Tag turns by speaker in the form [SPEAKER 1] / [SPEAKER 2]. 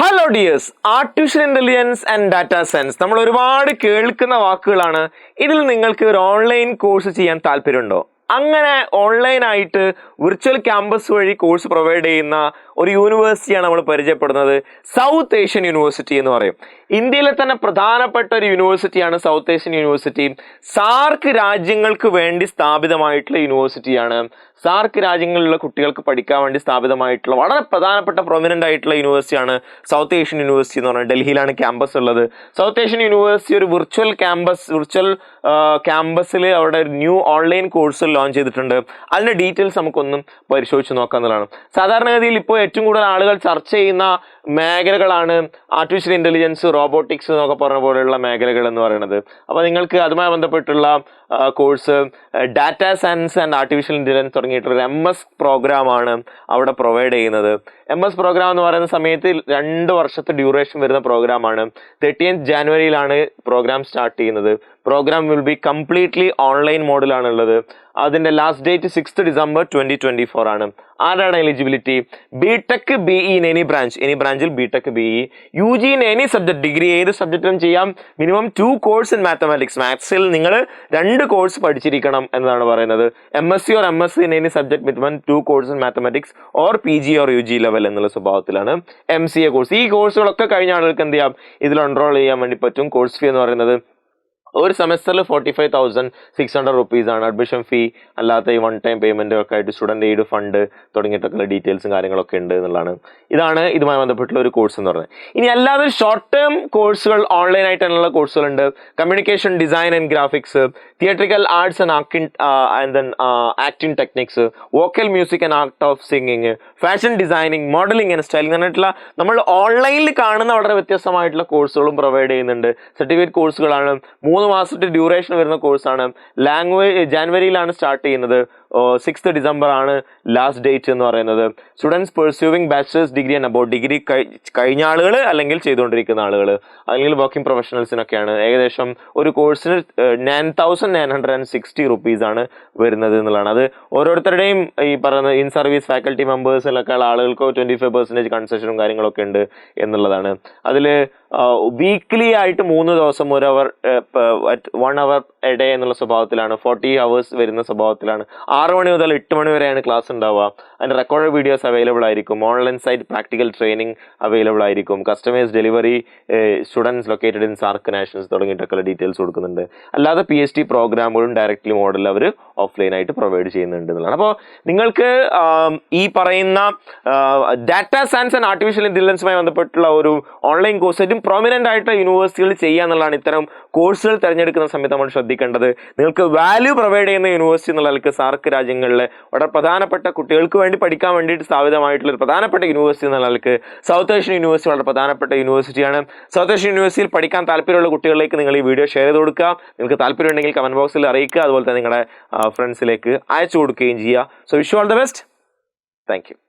[SPEAKER 1] Hello dears artificial intelligence and data science നമ്മൾ ഒരുപാട് കേൾക്കുന്ന വാക്കുകളാണ്. ഇതിൽ നിങ്ങൾക്ക് ഒരു ഓൺലൈൻ കോഴ്സ് ചെയ്യാൻ താല്പര്യമുണ്ടോ? അങ്ങനെ ഓൺലൈനായിട്ട് വിർച്വൽ ക്യാമ്പസ് വഴി കോഴ്സ് പ്രൊവൈഡ് ചെയ്യുന്ന ഒരു യൂണിവേഴ്സിറ്റിയാണ് നമ്മൾ പരിചയപ്പെടുന്നത്. സൗത്ത് ഏഷ്യൻ യൂണിവേഴ്സിറ്റി എന്ന് പറയും. ഇന്ത്യയിലെ തന്നെ പ്രധാനപ്പെട്ട ഒരു യൂണിവേഴ്സിറ്റിയാണ് സൗത്ത് ഏഷ്യൻ യൂണിവേഴ്സിറ്റി സാർക്ക് രാജ്യങ്ങൾക്ക് വേണ്ടി സ്ഥാപിതമായിട്ടുള്ള യൂണിവേഴ്സിറ്റിയാണ് സാർക്ക് രാജ്യങ്ങളിലുള്ള കുട്ടികൾക്ക് പഠിക്കാൻ വേണ്ടി സ്ഥാപിതമായിട്ടുള്ള വളരെ പ്രധാനപ്പെട്ട പ്രൊമിനന്റ് ആയിട്ടുള്ള യൂണിവേഴ്സിറ്റിയാണ് സൗത്ത് ഏഷ്യൻ യൂണിവേഴ്സിറ്റി എന്ന് പറഞ്ഞാൽ ഡൽഹിയിലാണ് ക്യാമ്പസ് ഉള്ളത്. സൗത്ത് ഏഷ്യൻ യൂണിവേഴ്സിറ്റി ഒരു വിർച്വൽ ക്യാമ്പസ് വിർച്വൽ ക്യാമ്പസിൽ അവിടെ ഒരു ന്യൂ ഓൺലൈൻ കോഴ്സ് ലോഞ്ച് ചെയ്തിട്ടുണ്ട്. അതിന്റെ ഡീറ്റെയിൽസ് നമുക്കൊന്നും പരിശോധിച്ച് നോക്കാവുന്നതാണ് സാധാരണഗതിയിൽ ഇപ്പോൾ ഏറ്റവും കൂടുതൽ ആളുകൾ ചർച്ച ചെയ്യുന്ന മേഖലകളാണ് ആർട്ടിഫിഷ്യൽ ഇന്റലിജൻസ് റോബോട്ടിക്സ് എന്നൊക്കെ പറഞ്ഞ പോലെയുള്ള മേഖലകൾ എന്ന് പറയുന്നത്. അപ്പോൾ നിങ്ങൾക്ക് അതുമായി ബന്ധപ്പെട്ടുള്ള course data science and artificial intelligence തുടങ്ങിയിട്ടുള്ള എം എസ് പ്രോഗ്രാമാണ് അവിടെ പ്രൊവൈഡ് ചെയ്യുന്നത്. എം എസ് പ്രോഗ്രാം എന്ന് പറയുന്ന സമയത്ത് രണ്ട് വർഷത്തെ ഡ്യൂറേഷൻ വരുന്ന പ്രോഗ്രാമാണ് തേർട്ടീൻത്ത് ജാനുവരിയിലാണ് പ്രോഗ്രാം സ്റ്റാർട്ട് ചെയ്യുന്നത്. Programme will be completely online മോഡിലാണ് ഉള്ളത് അതിന്റെ last date six December twenty twenty four ആണ്. ആരാണ് eligibility B Tech B E in any branch any ബ്രാഞ്ചിൽ B Tech B E U G in any subject degree ഏത് സബ്ജക്റ്റിലും ചെയ്യാം. Minimum two course in mathematics മാത്സിൽ നിങ്ങൾ രണ്ട് course പഠിച്ചിരിക്കണം എന്നാണ് പറയുന്നത്. M S C or M S C in any subject minimum two course in mathematics or P G or U G level എന്നുള്ള സ്വഭാവത്തിലാണ് എം സി എ കോഴ്സ് ഈ കോഴ്സുകളൊക്കെ കഴിഞ്ഞ ആളുകൾക്ക് എന്ത് ചെയ്യാം? ഇതിൽ എൻറോൾ ചെയ്യാൻ വേണ്ടി പറ്റും. കോഴ്സ് ഫീ എന്ന് പറയുന്നത് ഒരു സെമസ്റ്ററിൽ forty five thousand six hundred rupees ആണ് അഡ്മിഷൻ ഫീ അല്ലാത്ത ഈ വൺ ടൈം പേയ്മെന്റ് ഒക്കെ ആയിട്ട് സ്റ്റുഡന്റ് എയ്ഡ് ഫണ്ട് തുടങ്ങിയിട്ടൊക്കെയുള്ള ഡീറ്റെയിൽസും കാര്യങ്ങളൊക്കെ ഉണ്ട് എന്നുള്ളതാണ്. ഇതാണ് ഇതുമായി ബന്ധപ്പെട്ടുള്ള ഒരു കോഴ്സ് എന്ന് പറയുന്നത്. ഇനി അല്ലാതെ ഷോർട്ട് ടേം കോഴ്സുകൾ ഓൺലൈൻ ആയിട്ട് തന്നെയുള്ള കോഴ്സുകളുണ്ട് communication design and graphics theatrical arts and acting and then acting techniques vocal music and art of singing fashion designing modelling and styling പറഞ്ഞിട്ടുള്ള നമ്മൾ ഓൺലൈനിൽ കാണുന്ന വളരെ വ്യത്യസ്തമായിട്ടുള്ള കോഴ്സുകളും പ്രൊവൈഡ് ചെയ്യുന്നുണ്ട്. സർട്ടിഫിക്കറ്റ് കോഴ്സുകളാണ് മൂന്ന് മാസത്തെ ഡ്യൂറേഷൻ വരുന്ന കോഴ്സാണ് ലാംഗ്വേജ് ജാനുവരിയിലാണ് സ്റ്റാർട്ട് ചെയ്യുന്നത്. സിക്സ്ത് ഡിസംബർ ആണ് ലാസ്റ്റ് ഡേറ്റ് എന്ന് പറയുന്നത്. Students pursuing bachelor's degree and about degree കഴിഞ്ഞ ആളുകൾ അല്ലെങ്കിൽ ചെയ്തുകൊണ്ടിരിക്കുന്ന ആളുകൾ അല്ലെങ്കിൽ വർക്കിംഗ് പ്രൊഫഷണൽസിനൊക്കെയാണ് ഏകദേശം ഒരു കോഴ്സിന് nine thousand nine hundred and sixty rupees ആണ് വരുന്നത് എന്നുള്ളതാണ്. അത് ഓരോരുത്തരുടെയും ഈ പറയുന്ന ഇൻ സർവീസ് ഫാക്കൽറ്റി മെമ്പേഴ്സിലൊക്കെ ഉള്ള ആളുകൾക്ക് ട്വന്റി ഫൈവ് പെർസെന്റേജ് കൺസെഷനും കാര്യങ്ങളൊക്കെ ഉണ്ട് എന്നുള്ളതാണ്. അതിൽ വീക്ക്ലി ആയിട്ട് മൂന്ന് ദിവസം ഒരു hour one hour a day എന്നുള്ള സ്വഭാവത്തിലാണ്. ഫോർട്ടി അവേഴ്സ് വരുന്ന സ്വഭാവത്തിലാണ്. ആറ് മണി മുതൽ എട്ട് മണി വരെയാണ് ക്ലാസ് ഉണ്ടാവുക. അതിന്റെ റെക്കോർഡ് വീഡിയോസ് അവൈലബിൾ ആയിരിക്കും. Online site practical training available ആയിരിക്കും. Customers delivery students located in SAARC nations തുടങ്ങിയിട്ടൊക്കെ details കൊടുക്കുന്നുണ്ട്. അല്ലാതെ പി എച്ച് ഡി പ്രോഗ്രാമുകളും ഡയറക്റ്റ്ലി മോഡൽ അവർ ഓഫ്ലൈൻ ആയിട്ട് പ്രൊവൈഡ് ചെയ്യുന്നുണ്ട് എന്നുള്ളതാണ്. അപ്പോൾ നിങ്ങൾക്ക് ഈ പറയുന്ന ഡാറ്റാ സയൻസ് ആൻഡ് ആർട്ടിഫിഷ്യൽ ഇന്റലിജൻസുമായി ബന്ധപ്പെട്ടുള്ള ഒരു ഓൺലൈൻ കോഴ്സ് ഏറ്റവും പ്രോമിനന്റ് ആയിട്ടുള്ള യൂണിവേഴ്സിറ്റികളിൽ ചെയ്യുക എന്നുള്ളതാണ് ഇത്തരം കോഴ്സുകൾ തിരഞ്ഞെടുക്കുന്ന സമയത്ത് നമ്മൾ ശ്രദ്ധിക്കേണ്ടത്. നിങ്ങൾക്ക് വാല്യൂ പ്രൊവൈഡ് ചെയ്യുന്ന യൂണിവേഴ്സിറ്റി എന്നുള്ള നിലയ്ക്ക് സാർക്ക് രാജ്യങ്ങളിലെ വളരെ പ്രധാനപ്പെട്ട കുട്ടികൾക്ക് വേണ്ടി പഠിക്കാൻ വേണ്ടിയിട്ട് സ്ഥാപിതമായിട്ടുള്ള ഒരു പ്രധാനപ്പെട്ട യൂണിവേഴ്സിറ്റി എന്ന നിലയ്ക്ക് സൗത്ത് ഏഷ്യൻ യൂണിവേഴ്സിറ്റി വളരെ പ്രധാനപ്പെട്ട യൂണിവേഴ്സിറ്റിയാണ് സൗത്ത് ഏഷ്യൻ യൂണിവേഴ്സിറ്റിയിൽ പഠിക്കാൻ താല്പര്യമുള്ള കുട്ടികളിലേക്ക് നിങ്ങൾ ഈ വീഡിയോ ഷെയർ ചെയ്ത് കൊടുക്കുക. നിങ്ങൾക്ക് താല്പര്യമുണ്ടെങ്കിൽ കമന്റ് ബോക്സിൽ അറിയിക്കുക. അതുപോലെ തന്നെ നിങ്ങളുടെ ഫ്രണ്ട്സിലേക്ക് അയച്ചു കൊടുക്കുകയും ചെയ്യുക. So wish all the best thank